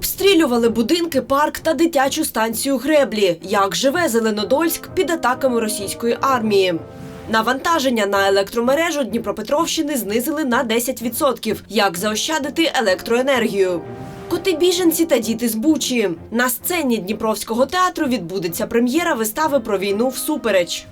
Обстрілювали будинки, парк та дитячу станцію Греблі. Як живе Зеленодольськ під атаками російської армії? Навантаження на електромережу Дніпропетровщини знизили на 10%. Як заощадити електроенергію? Коти біженці та діти з Бучі. На сцені Дніпровського театру відбудеться прем'єра вистави про війну всупереч.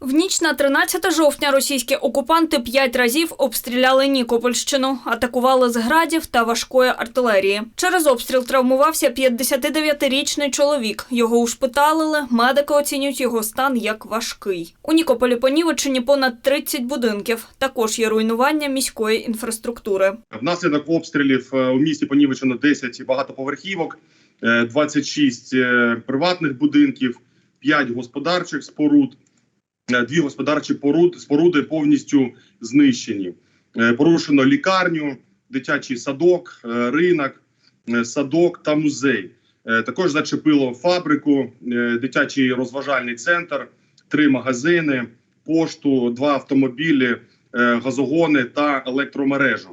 В ніч на 13 жовтня російські окупанти п'ять разів обстріляли Нікопольщину, атакували з градів та важкої артилерії. Через обстріл травмувався 59-річний чоловік. Його ушпиталили. Медики оцінюють його стан як важкий. У Нікополі понівечені понад 30 будинків. Також є руйнування міської інфраструктури. Внаслідок обстрілів е, у місті понівечено 10 багатоповерхівок, е, 26 е, приватних будинків, 5 господарчих споруд, е, дві господарчі поруд- споруди повністю знищені. Е, Порушено лікарню, дитячий садок, е, ринок, е, садок та музей. Е, Також зачепило фабрику, е, дитячий розважальний центр, три магазини, пошту, два автомобілі, е, газогони та електромережу.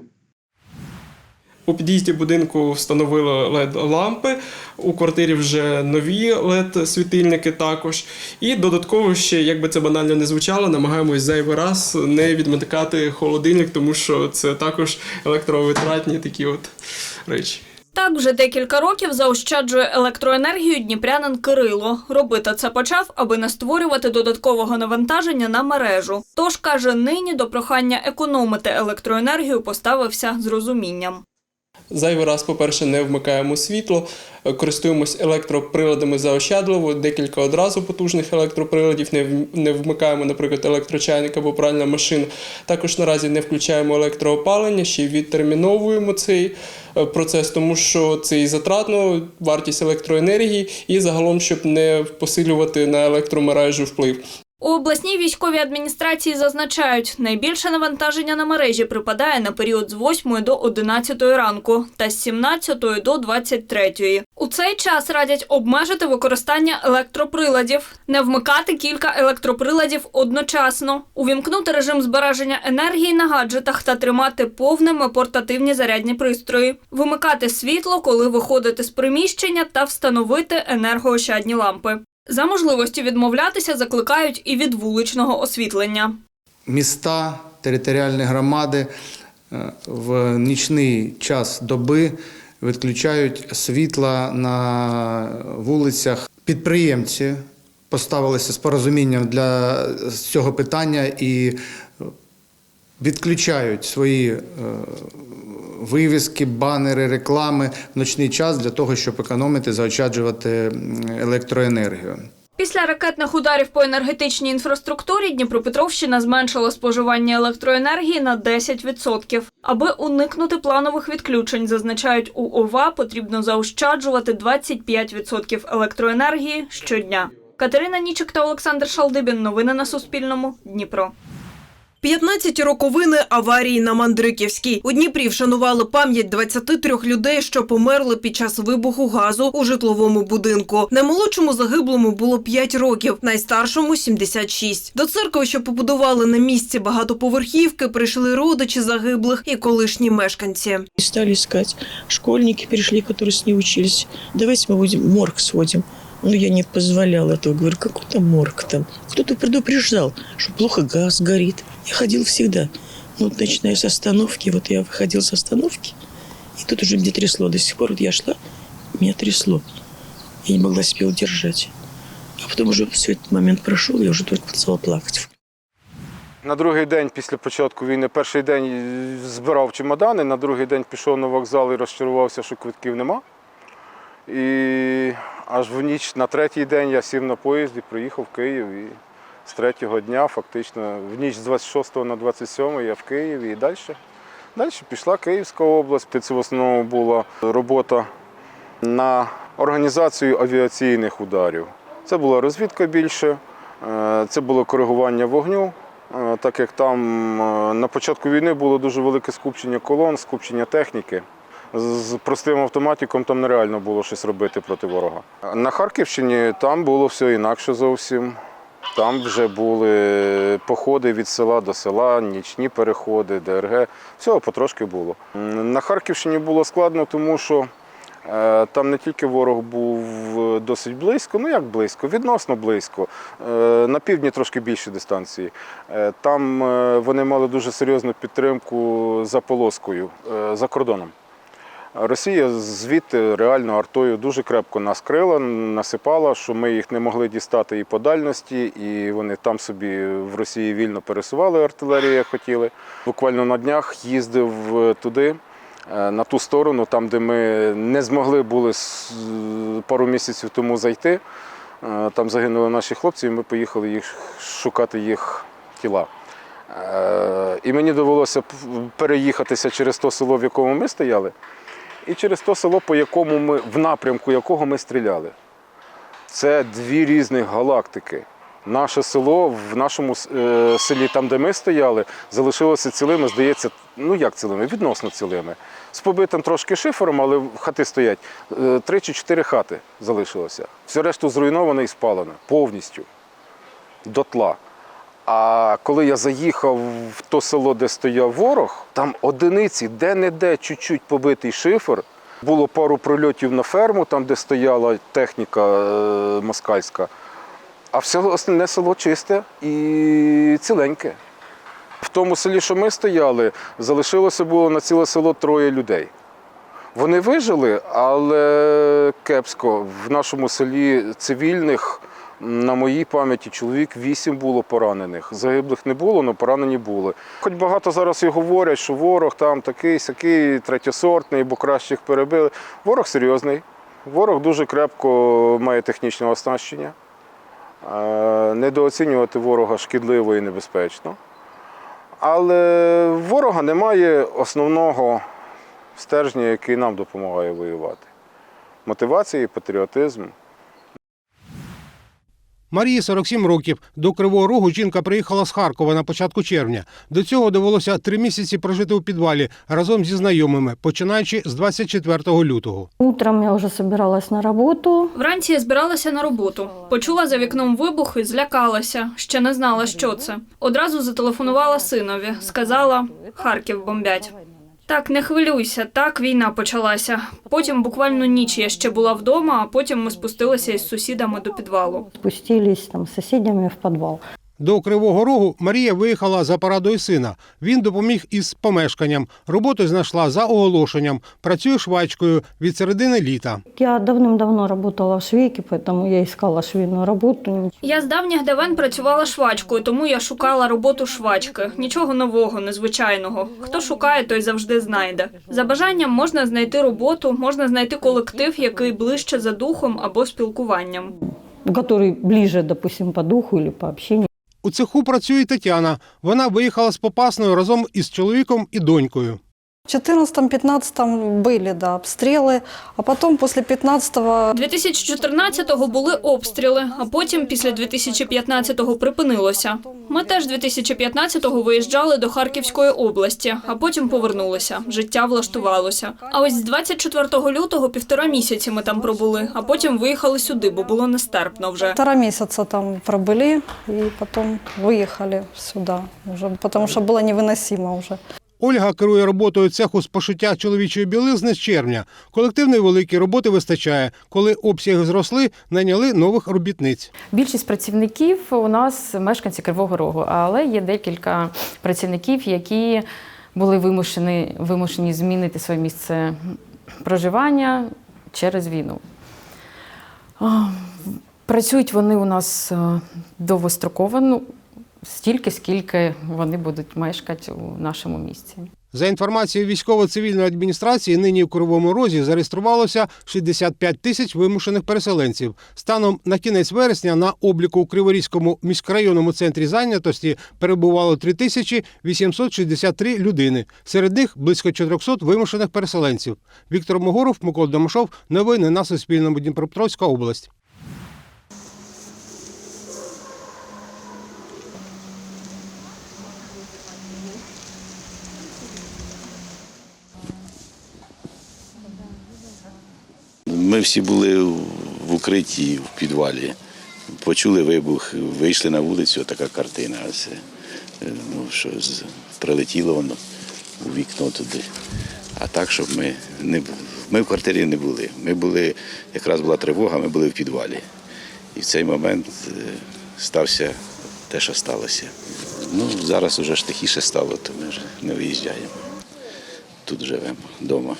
У під'їзді будинку встановили led лампи у квартирі вже нові led світильники також. І додатково ще, як би це банально не звучало, намагаємось зайвий раз не відмикати холодильник, тому що це також електровитратні такі от речі. Так вже декілька років заощаджує електроенергію дніпрянин Кирило. Робити це почав, аби не створювати додаткового навантаження на мережу. Тож каже, нині до прохання економити електроенергію поставився з розумінням. Зайвий раз, по-перше, не вмикаємо світло, е, користуємось електроприладами заощадливо, декілька одразу потужних електроприладів, не, вмикаємо, наприклад, електрочайник або пральна машина. Також наразі не включаємо електроопалення, ще й відтерміновуємо цей е, процес, тому що це і затратно, вартість електроенергії, і загалом, щоб не посилювати на електромережу вплив. У обласній військовій адміністрації зазначають, найбільше навантаження на мережі припадає на період з 8 до 11 ранку та з 17 до 23. У цей час радять обмежити використання електроприладів, не вмикати кілька електроприладів одночасно, увімкнути режим збереження енергії на гаджетах та тримати повними портативні зарядні пристрої, вимикати світло, коли виходите з приміщення, та встановити енергоощадні лампи. За можливості відмовлятися закликають і від вуличного освітлення. міста, територіальні громади е, в нічний час доби відключають світла на вулицях. Підприємці поставилися з порозумінням для цього питання і відключають свої е, вивіски, банери, реклами в ночний час для того, щоб економити, заощаджувати електроенергію. Після ракетних ударів по енергетичній інфраструктурі Дніпропетровщина зменшила споживання електроенергії на 10%. Аби уникнути планових відключень, зазначають у ОВА, потрібно заощаджувати 25% електроенергії щодня. Катерина Нічик та Олександр Шалдибін. Новини на Суспільному. Дніпро. 15 роковини аварії на Мандриківській. У Дніпрі вшанували пам'ять 23 людей, що померли під час вибуху газу у житловому будинку. Наймолодшому загиблому було 5 років, найстаршому 76. До церкви, що побудували на місці багатоповерхівки, прийшли родичі загиблих і колишні мешканці. Стали искать. Школьники пришли, которые с ней учились. Давайте будем в морг сводим. Но я не позволяла этого. Говорю, какой там морг там? Кто-то предупреждал, что плохо газ горит. Я ходил всегда. Ну, вот начиная с остановки, вот я выходил с остановки, и тут уже меня трясло. До сих пор вот я шла, меня трясло. Я не могла себя удержать. А потом уже все этот момент прошел, я уже только стала плакать. На другий день після початку війни, перший день збирав чемодани, на другий день пішов на вокзал і розчарувався, що квитків нема. І аж в ніч на третій день я сів на поїзд і приїхав в Київ. І з третього дня, фактично, в ніч з 26 на 27 я в Києві і далі. Далі пішла Київська область. Це в основному була робота на організацію авіаційних ударів. Це була розвідка більше, е, це було коригування вогню. Е, Так як там е, на початку війни було дуже велике скупчення колон, скупчення техніки. З простим автоматиком там нереально було щось робити проти ворога. На Харківщині там було все інакше зовсім. Там вже були походи від села до села, нічні переходи, ДРГ. Всього потрошки було. На Харківщині було складно, тому що Е, Там не тільки ворог був досить близько, ну як близько, відносно близько. Е, На півдні трошки більше дистанції. Е, Там е, вони мали дуже серйозну підтримку за полоскою, е, за кордоном. Росія звідти реально артою дуже крепко нас крила, насипала, що ми їх не могли дістати і по дальності, і вони там собі в Росії вільно пересували артилерію, як хотіли. Буквально на днях їздив е, туди, е, на ту сторону, там, де ми не змогли були пару місяців тому зайти. Е, Там загинули наші хлопці, і ми поїхали їх шукати їх тіла. І мені довелося переїхатися через то село, в якому ми стояли, і через то село, по якому ми, в напрямку якого ми стріляли. Це дві різних галактики. Наше село в нашому е, селі, там, де ми стояли, залишилося цілими, здається, ну як цілими, відносно цілими. З побитим трошки шифером, але хати стоять. Е, Три чи чотири хати залишилося. Все решту зруйноване і спалене повністю дотла. А коли я заїхав в то село, де стояв ворог, там одиниці, де-не-де чуть-чуть побитий шифер. Було пару прильотів на ферму, там, де стояла техніка е, москальська. А все остальне село чисте і ціленьке. В тому селі, що ми стояли, залишилося було на ціле село троє людей. Вони вижили, але кепсько. В нашому селі цивільних, на моїй пам'яті, чоловік вісім було поранених. Загиблих не було, але поранені були. Хоч багато зараз і говорять, що ворог там такий, сякий, третєсортний, бо кращих перебили. Ворог серйозний. Ворог дуже крепко має технічне оснащення. Е, Недооцінювати ворога шкідливо і небезпечно. Але ворога немає основного стержня, який нам допомагає воювати. Мотивація і патріотизм. Марії 47 років. До Кривого Рогу жінка приїхала з Харкова на початку червня. До цього довелося три місяці прожити у підвалі разом зі знайомими, починаючи з 24 лютого. Утром я уже собиралась на работу. Вранці я збиралася на роботу. Почула за вікном вибух і злякалася. Ще не знала, що це. Одразу зателефонувала синові. Сказала, Харків бомбять. Так, не хвилюйся, так війна почалася. Потім буквально ніч я ще була вдома, а потім ми спустилися із сусідами до підвалу. Спустились там з сусідами в подвал. До Кривого Рогу Марія виїхала за порадою сина. Він допоміг із помешканням. Роботу знайшла за оголошенням. Працює швачкою від середини літа. Я давным-давно работала в швейке, поэтому я искала швейную работу. Я з давніх давен працювала швачкою, тому я шукала роботу швачки. Нічого нового, незвичайного. Хто шукає, той завжди знайде. За бажанням можна знайти роботу, можна знайти колектив, який ближче за духом або спілкуванням. который ближе, допустим, по духу или по общению. У цеху працює Тетяна. Вона виїхала з Попасної разом із чоловіком і донькою. В 14-15 были, да, обстрелы, а потом после 15-го 2014-го були обстріли, а потім після 2015-го припинилося. Ми теж 2015-го виїжджали до Харківської області, а потім повернулися. Життя влаштувалося. А ось з 24 лютого півтора місяці ми там пробули, а потім виїхали сюди, бо було нестерпно вже. полтора месяца там пробыли и потом выехали сюда уже, потому что было невыносимо уже. Ольга керує роботою цеху з пошиття чоловічої білизни з червня. Колектив невеликий, роботи вистачає. Коли обсяги зросли, найняли нових робітниць. Більшість працівників у нас мешканці Кривого Рогу, але є декілька працівників, які були вимушені, вимушені змінити своє місце проживання через війну. Працюють вони у нас е, довгостроково, ну, стільки, скільки вони будуть мешкати у нашому місці. За інформацією військово-цивільної адміністрації, нині в Кривому Розі зареєструвалося 65 тисяч вимушених переселенців. Станом на кінець вересня на обліку у Криворізькому міськрайонному центрі зайнятості перебувало 3 тисячі 863 людини. Серед них близько 400 вимушених переселенців. Віктор Могоров, Микола Домашов. Новини на Суспільному Дніпропетровська область. Ми всі були в укритті в підвалі. Почули вибух, вийшли на вулицю, така картина. Ось, е, ну, що прилетіло воно у вікно туди. А так, щоб ми не ми в квартирі не були. Ми були, якраз була тривога, ми були в підвалі. І в цей момент е, стався те, що сталося. Ну, зараз вже ж тихіше стало, то ми вже не виїжджаємо. Тут живемо вдома.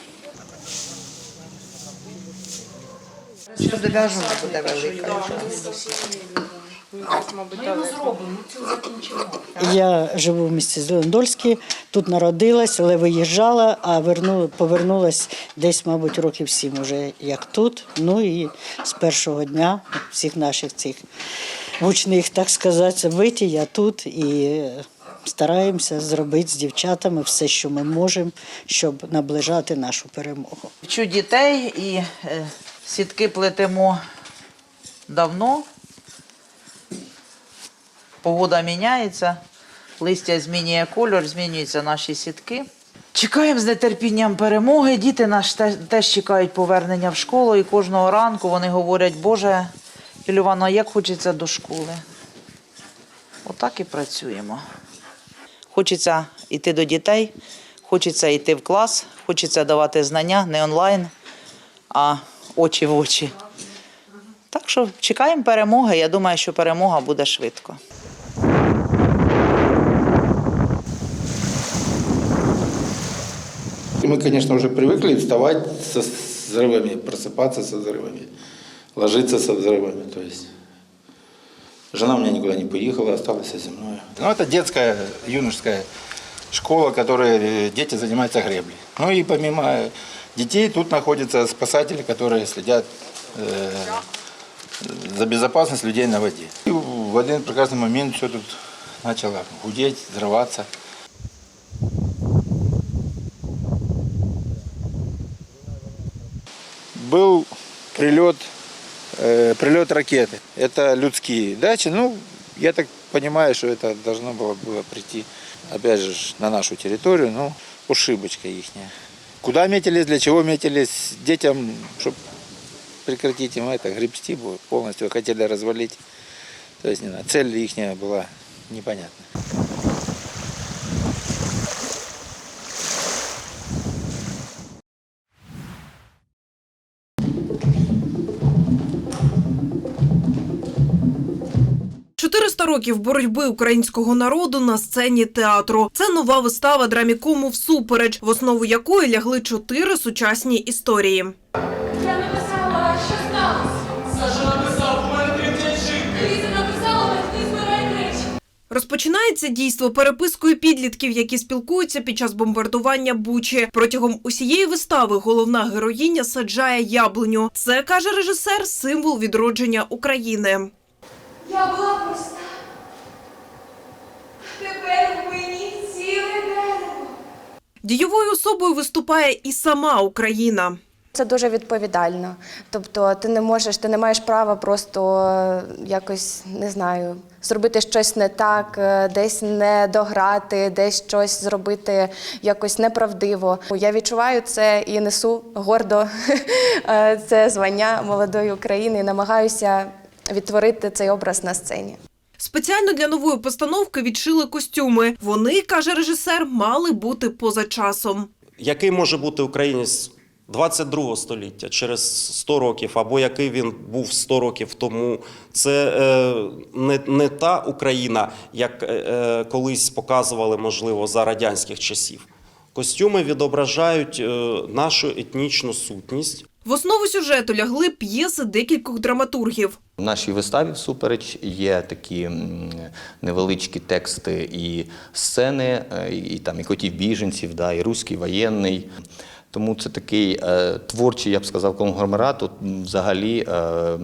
Я живу в місті Зеленодольській, тут народилась, але виїжджала, а верну, повернулась десь, мабуть, років сім уже як тут. Ну і з першого дня всіх наших цих гучних, так сказати, событий я тут і стараємося зробити з дівчатами все, що ми можемо, щоб наближати нашу перемогу. Вчу дітей і е, сітки плетемо давно. Погода міняється, листя змінює кольор, змінюються наші сітки. Чекаємо з нетерпінням перемоги. Діти наш теж чекають повернення в школу, і кожного ранку вони говорять, Боже, Ілювана, як хочеться до школи. Отак і працюємо. Хочеться йти до дітей, хочеться йти в клас, хочеться давати знання не онлайн, а очі в очі. Так що чекаємо перемоги. Я думаю, що перемога буде швидко. Мы, конечно, уже привыкли вставать со взрывами, просыпаться со взрывами, ложиться со взрывами. То есть жена у меня никуда не поехала, осталась со мной. Ну, это детская, юношеская школа, которая э, дети занимаются греблей. Ну и помимо детей тут находятся спасатели, которые следят э, за безопасность людей на воде. И в один прекрасный момент все тут начало гудеть, взрываться. был прилет, э, прилет ракеты. Это людские дачи. Ну, я так понимаю, что это должно было, было прийти, опять же, на нашу территорию. Ну, ошибочка их. Куда метились, для чего метились детям, чтобы прекратить им это, гребсти было полностью, хотели развалить. То есть, не знаю, цель их была непонятна. – Років боротьби українського народу на сцені театру. Це нова вистава драмікому всупереч, в основу якої лягли чотири сучасні історії. Я написала, що сталося. Саша написав, у мене. Ліза написала, ти збирай речі. Розпочинається дійство перепискою підлітків, які спілкуються під час бомбардування Бучі. Протягом усієї вистави головна героїня саджає яблуню. Це каже режисер, символ відродження України. Я була проста. Тепер в мені ціле дерево. Дієвою особою виступає і сама Україна. Це дуже відповідально. Тобто, ти не можеш, ти не маєш права просто е, якось не знаю, зробити щось не так, е, десь не дограти, десь щось зробити якось неправдиво. Я відчуваю це і несу гордо е, це звання молодої України і намагаюся відтворити цей образ на сцені. Спеціально для нової постановки відшили костюми. Вони, каже режисер, мали бути поза часом. який може бути українець 22 століття через 100 років, або який він був 100 років тому. Це е, не, не та Україна, як е, е, колись показували, можливо, за радянських часів. Костюми відображають е, нашу етнічну сутність. В основу сюжету лягли п'єси декількох драматургів. В нашій виставі всупереч є такі невеличкі тексти і сцени, е, і там і котів біженців, да, і руський воєнний. Тому це такий е, творчий, я б сказав, конгломерат от, взагалі е,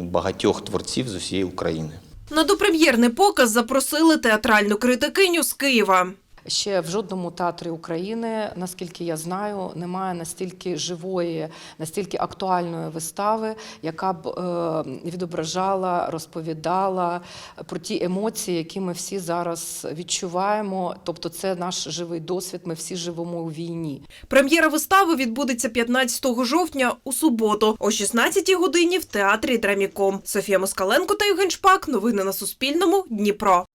багатьох творців з усієї України. На допрем'єрний показ запросили театральну критикиню з Києва. Ще в жодному театрі України, наскільки я знаю, немає настільки живої, настільки актуальної вистави, яка б е, відображала, розповідала про ті емоції, які ми всі зараз відчуваємо. Тобто, це наш живий досвід. Ми всі живемо у війні. Прем'єра вистави відбудеться 15 жовтня у суботу о 16 годині в театрі Драміком. Софія Москаленко та Євген Шпак. Новини на Суспільному. Дніпро.